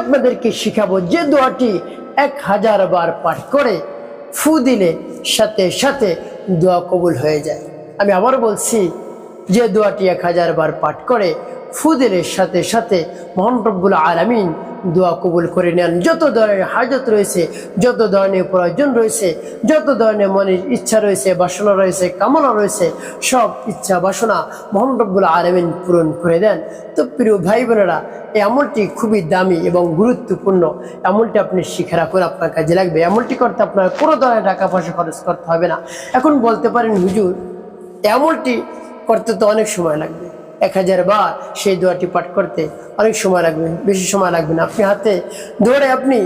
আপনাদেরকে শিখাবো যে দোয়াটি এক হাজার বার পাঠ করে ফু দিলে সাথে সাথে দোয়া কবুল হয়ে যায়। আমি আবার বলছি যে দোয়াটি এক হাজার বার পাঠ করে ফু সাথে সাথে মোহান রব্বুল আলমিন দোয়া কবুল করে নেন। যত ধরনের হাজত রয়েছে, যত ধরনের প্রয়োজন রয়েছে, যত ধরনের মনের ইচ্ছা রয়েছে, বাসনা রয়েছে, কামনা রয়েছে, সব ইচ্ছা বাসনা মোহাম্মদ রব্বুল আলমিন পূরণ করে দেন। তো প্রিয় ভাই বোনেরা, এই আমলটি খুবই দামি এবং গুরুত্বপূর্ণ। আমলটি আপনি শিখে রাখুন, আপনার কাজে লাগবে। আমলটি করতে আপনার কোনো ধরনের টাকা পয়সা খরচ করতে হবে না। এখন বলতে পারেন, হুজুর, এই আমলটি করতে তো অনেক সময় লাগবে। এক হাজার বার সেই দোয়াটি পাঠ করতে অনেক সময় লাগবে, বেশি সময় লাগবে না। আপনি হাতে দৌড়ে আপনি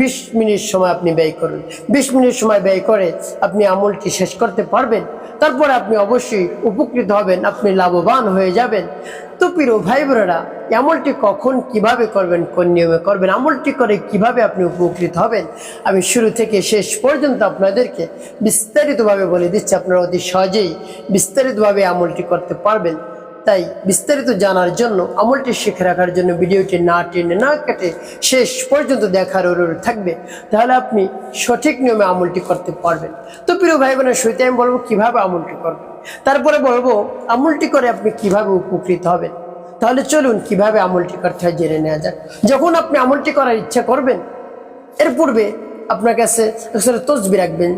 বিশ মিনিট সময় আপনি ব্যয় করুন। বিশ মিনিট সময় ব্যয় করে আপনি আমলটি শেষ করতে পারবেন। তারপরে আপনি অবশ্যই উপকৃত হবেন, আপনি লাভবান হয়ে যাবেন। তো প্রিয় ভাই বোনেরা, আমলটি কখন, কীভাবে করবেন, কোন নিয়মে করবেন, আমলটি করে কীভাবে আপনি উপকৃত হবেন, আমি শুরু থেকে শেষ পর্যন্ত আপনাদেরকে বিস্তারিতভাবে বলে দিচ্ছি। আপনারা অতি সহজেই বিস্তারিতভাবে আমলটি করতে পারবেন। তাই বিস্তারিত জানার জন্য আমলটি শিখে রাখার জন্য ভিডিওটি না টেনে না কেটে শেষ পর্যন্ত দেখার অনুরোধ থাকবে, তাহলে আপনি সঠিক নিয়মে আমলটি করতে পারবেন। তো প্রিয় ভাই বোনের সহিত আমি বলব কীভাবে আমলটি করবেন, তারপরে বলব আমলটি করে আপনি কীভাবে উপকৃত হবেন। তাহলে চলুন কীভাবে আমলটি করতে হয় জেনে নেওয়া যাক। যখন আপনি আমলটি করার ইচ্ছা করবেন, এর পূর্বে আপনার কাছে তসবি রাখবেন।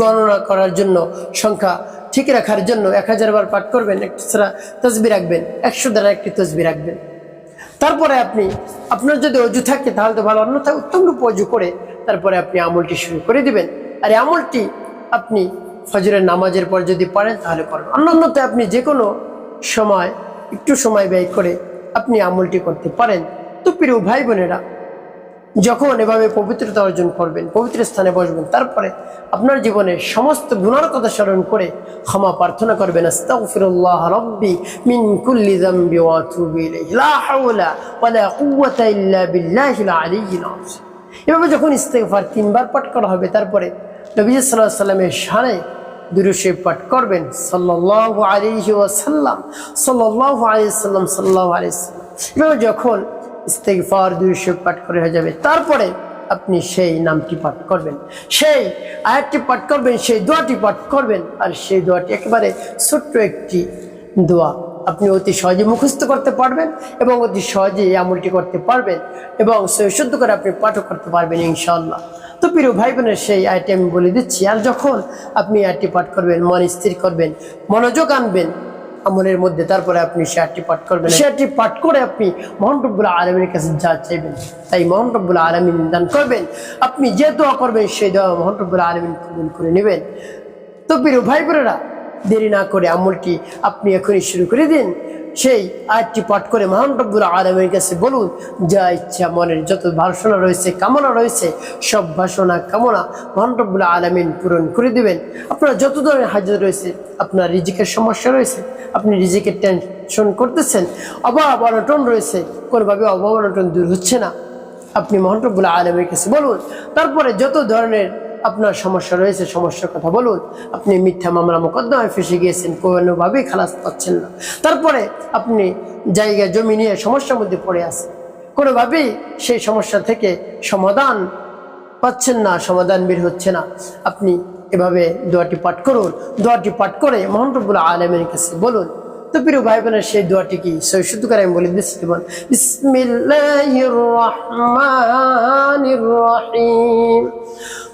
গণনা করার জন্য সংখ্যা ঠিক রাখার জন্য এক হাজার বার পাঠ করবেন একটি একটা তসবি রাখবেন, একশো দ্বারা একটি তসবি রাখবেন। তারপরে আপনি, আপনার যদি অজু থাকে তাহলে তো ভালো অন্যথায় উত্তম রূপ অজু করে তারপরে আপনি আমলটি শুরু করে দিবেন। আর এই আমলটি আপনি ফজরের নামাজের পর যদি পারেন তাহলে করবেন অন্যতে আপনি যে কোনো সময়, একটু সময় ব্যয় করে আপনি আমলটি করতে পারেন। তো প্রিয় ভাই বোনেরা যখন এভাবে পবিত্রতা অর্জন করবেন, পবিত্র স্থানে বসবেন, তারপরে আপনার জীবনে সমস্ত গুণার কথা স্মরণ করে ক্ষমা প্রার্থনা করবেন লা এভাবে যখন ইস্তেগফার তিনবার পাঠ করা হবে, তারপরে নবী আলাইহি সাল্লামের শানে দুরুশে পাঠ করবেন, সাল্লাল্লাহু আলাইহি ওয়াসাল্লাম, সাল্লাল্লাহু আলাইহি সাল্লাম সাল্লাল্লাহু আলাইহি সাল্লাম এভাবে যখন ইস্তেগফার দুইশো পাঠ করে হয়ে যাবে। তারপরে আপনি সেই নামটি পাঠ করবেন। সেই আয়াতটি পাঠ করবেন, সেই দোয়াটি পাঠ করবেন, আর সেই দোয়াটি একেবারে ছোট্ট একটি দোয়া। আপনি অতি সহজে মুখস্থ করতে পারবেন এবং অতি সহজে আমলটি করতে পারবেন এবং শুদ্ধ করে আপনি পাঠও করতে পারবেন ইনশাল্লাহ তো প্রিয় ভাই বোনের সেই আয়টি আমি বলে দিচ্ছি, আর যখন আপনি আয়টি পাঠ করবেন, মন স্থির করবেন, মনোযোগ আনবেন আমলের মধ্যে, তারপরে আপনি শেয়ারটি পাঠ করবেন। শেয়ারটি পাঠ করে আপনি মোহন আলমীর কাছে যা চাইবেন, তাই মোহন রব্বুল আলমিন দান করবেন। আপনি যে দোয়া করবেন, সেই দোয়া মোহন আলমিন কবুল করে নেবেন। তো প্রিয় ভাই বোনেরা, দেরি না করে আমলটি আপনি এখনই শুরু করে দিন। সেই আয়াতটি পাঠ করে মহান রব্বুল আলমের কাছে বলুন, যা ইচ্ছা মনের যত বাসনা রয়েছে, কামনা রয়েছে, সব বাসনা কামনা মহান রব্বুল আলমিন পূরণ করে দিবেন। আপনার যত ধরনের হাজার রয়েছে, আপনার রিজিকের সমস্যা রয়েছে, আপনি রিজিকের টেনশন করতেছেন, অভাব অনটন রয়েছে, কোনোভাবে অভাব অনটন দূর হচ্ছে না। আপনি মহানরবুল্লাহ আলমের কাছে বলুন, তারপরে যত ধরনের আপনার সমস্যা রয়েছে, সমস্যার কথা বলুন। আপনি মিথ্যা মামলা মোকদ্দমায় ফেসে গিয়েছেন, কোনোভাবেই খালাস পাচ্ছেন না। তারপরে আপনি জায়গা, জমি নিয়ে সমস্যার মধ্যে পড়ে আছেন। কোনোভাবেই সেই সমস্যা থেকে সমাধান পাচ্ছেন না, সমাধান বের হচ্ছে না। আপনি এভাবে দোয়াটি পাঠ করুন। দোয়াটি পাঠ করে মোহাম্মবুল্লাহ আলমের কাছে বলুন তো প্রিয় ভাই বোনের সেই দোয়াটি কি? সই শুদ্ধ করে আমি বলি বিসমিল্লাহির রহমানির রহিম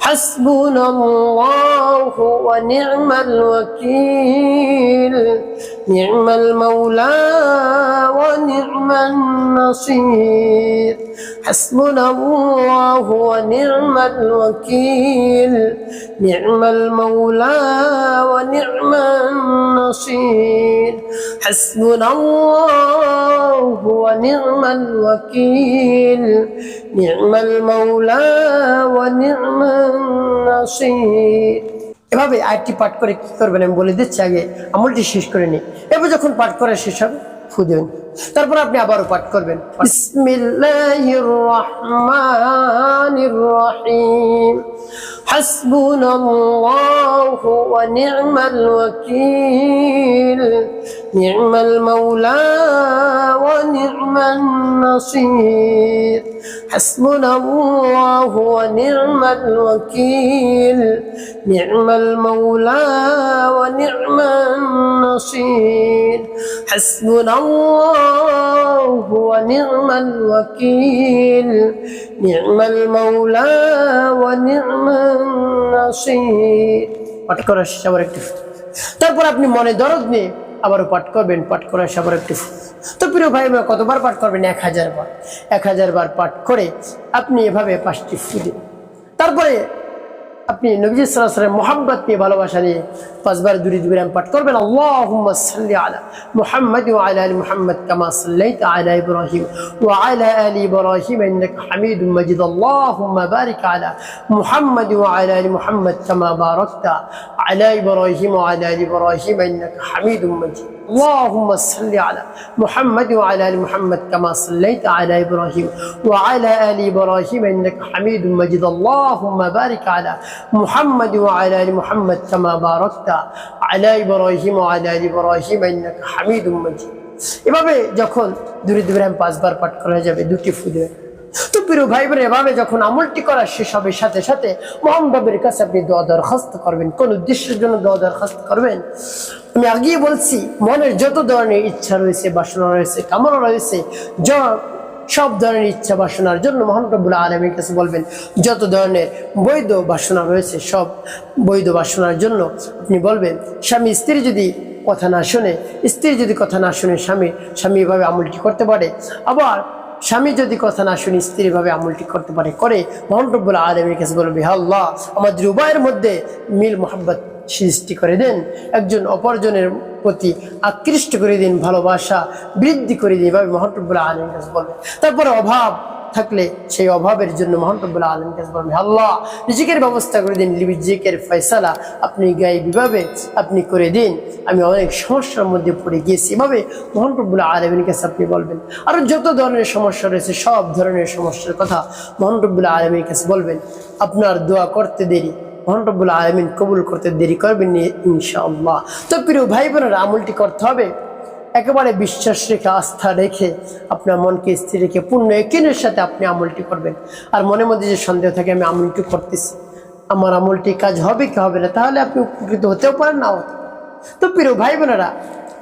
হাসবুনাল্লাহু ওয়া নি'মাল ওয়াকিল। নি'মাল মাওলা ওয়া নি'মান নাসির। হাসবুনাল্লাহু ওয়া নি'মাল ওয়াকিল। নি'মাল মাওলা ওয়া নি'মান নাসির। حسبنا الله ونعم الوكيل نعم المولى ونعم النصير এভাবে আয়টি পাঠ করে কি করবেন আমি বলে দিচ্ছি আগে আমলটি শেষ করে নিই এবার যখন পাঠ করা শেষ হবে ফু দেবেন তারপর আপনি আবারও পাঠ করবেন বিসমিল্লাহির রহমানির রহিম حسبنا الله ونعم الوكيل نعم المولى ونعم النصير حسبنا الله ونعم الوكيل نعم المولى ونعم النصير حسبنا الله ونعم الوكيل نعم المولى ونعم النصير পাঠ করার শেষে আবার একটু তারপর আপনি মনে দরদ নিয়ে আবারও পাঠ করবেন, পাঠ করার সবার একটু তো প্রিয় ভাই আমরা কতবার পাঠ করবেন? এক হাজার বার। এক হাজার বার পাঠ করে আপনি এভাবে পাঁচটি ফু দিন। তারপরে আপনি নবী সাল্লামের মোহাম্মত নিয়ে ভালোবাসা নিয়ে পাঁচবার দুরি দুরাম পাঠ করবেন আল্লাহুম্মা সাল্লি আলা মুহাম্মদ ওয়া আলা আলি মুহাম্মদ কামা সাল্লাইতা আলা ইব্রাহিম ওয়া আলা আলি ইব্রাহিম ইন্নাকা হামিদুম মাজিদ আল্লাহুম্মা বারিক আলা মুহাম্মদ ওয়া আলা আলি মুহাম্মদ কামা বারাকতা আলা ইব্রাহিম ওয়া আলা আলি ইব্রাহিম ইন্নাকা হামিদুম মাজিদ اللهم صل على محمد وعلى ال محمد كما صليت على ابراهيم وعلى ال ابراهيم انك حميد مجيد اللهم بارك على محمد وعلى ال محمد كما باركت على ابراهيم وعلى ال ابراهيم انك حميد مجيد এভাবে যখন দূরে দূরে আমি পাঁচবার পাঠ করা যাবে দুটি ফু দেবে তো প্রিয় ভাই বোন এভাবে যখন আমলটি করা শেষ হবে সাথে সাথে মোহাম্মদের কাছে আপনি দোয়া দরখাস্ত করবেন কোন উদ্দেশ্যের জন্য দোয়া দরখাস্ত করবেন আমি আগেই বলছি মনের যত ধরনের ইচ্ছা রয়েছে বাসনা রয়েছে কামনা রয়েছে য- সব ধরনের ইচ্ছা বাসনার জন্য মহানবুল আলমীর কাছে বলবেন, যত ধরনের বৈধ বাসনা রয়েছে, সব বৈধ বাসনার জন্য আপনি বলবেন, স্বামী, স্ত্রী যদি কথা না শুনে, স্ত্রী যদি কথা না শুনে স্বামী স্বামী এভাবে আমলটি করতে পারে, আবার স্বামী যদি কথা না শুনি স্ত্রী ভাবে আমলটি করতে পারে, করে মহানবুল আলমীর কাছে বলবে "হে আল্লাহ, আমাদের উভয়ের মধ্যে মিল মোহাম্মত সৃষ্টি করে দেন। একজন অপরজনের প্রতি আকৃষ্ট করে দিন, ভালোবাসা বৃদ্ধি করে দিন, এভাবে মহানবুল আলমীর কাছে বলবে। তারপরে অভাব থাকলে সেই অভাবের জন্য মহানবুল্লাহ আলম কাছে বলবেন আল্লাহ, রিজিকের ব্যবস্থা করে দিন রিজিকের ফয়সালা আপনি গায়ে বিভাবে আপনি করে দিন। আমি অনেক সমস্যার মধ্যে পড়ে গিয়েছি, এভাবে মহানবুল্লাহ আলমের কাছে আপনি বলবেন। আরও যত ধরনের সমস্যা রয়েছে, সব ধরনের সমস্যার কথা মহানবুল্লাহ আলমের কাছে বলবেন। আপনার দোয়া করতে দেরি মহানবুল্লাহ আলমিন কবুল করতে দেরি করবেন ইনশাআল্লাহ। তো প্রিয় ভাই বোনের আমলটি করতে হবে। একেবারে বিশ্বাস রেখে, আস্থা রেখে আপনার মনকে স্থির রেখে পূর্ণ একিনের সাথে আপনি আমলটি করবেন। আর মনে মধ্যে যে সন্দেহ থাকে, আমি আমলটি করতেছি। আমার আমলটি কাজ হবে কি হবে না, তাহলে আপনি উপকৃত হতেও পারেন না হতে। তো প্রিয় ভাই বোনেরা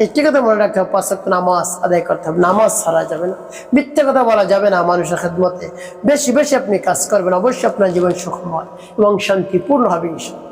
একটি কথা মনে রাখতে হবে, পাঁচ নামাজ আদায় করতে হবে। নামাজ ছাড়া যাবে না। মিথ্যে কথা বলা যাবে না মানুষের খেদমতে। বেশি বেশি আপনি কাজ করবেন, অবশ্যই আপনার জীবন সুখময় এবং শান্তিপূর্ণ হবে ইনশাল্লাহ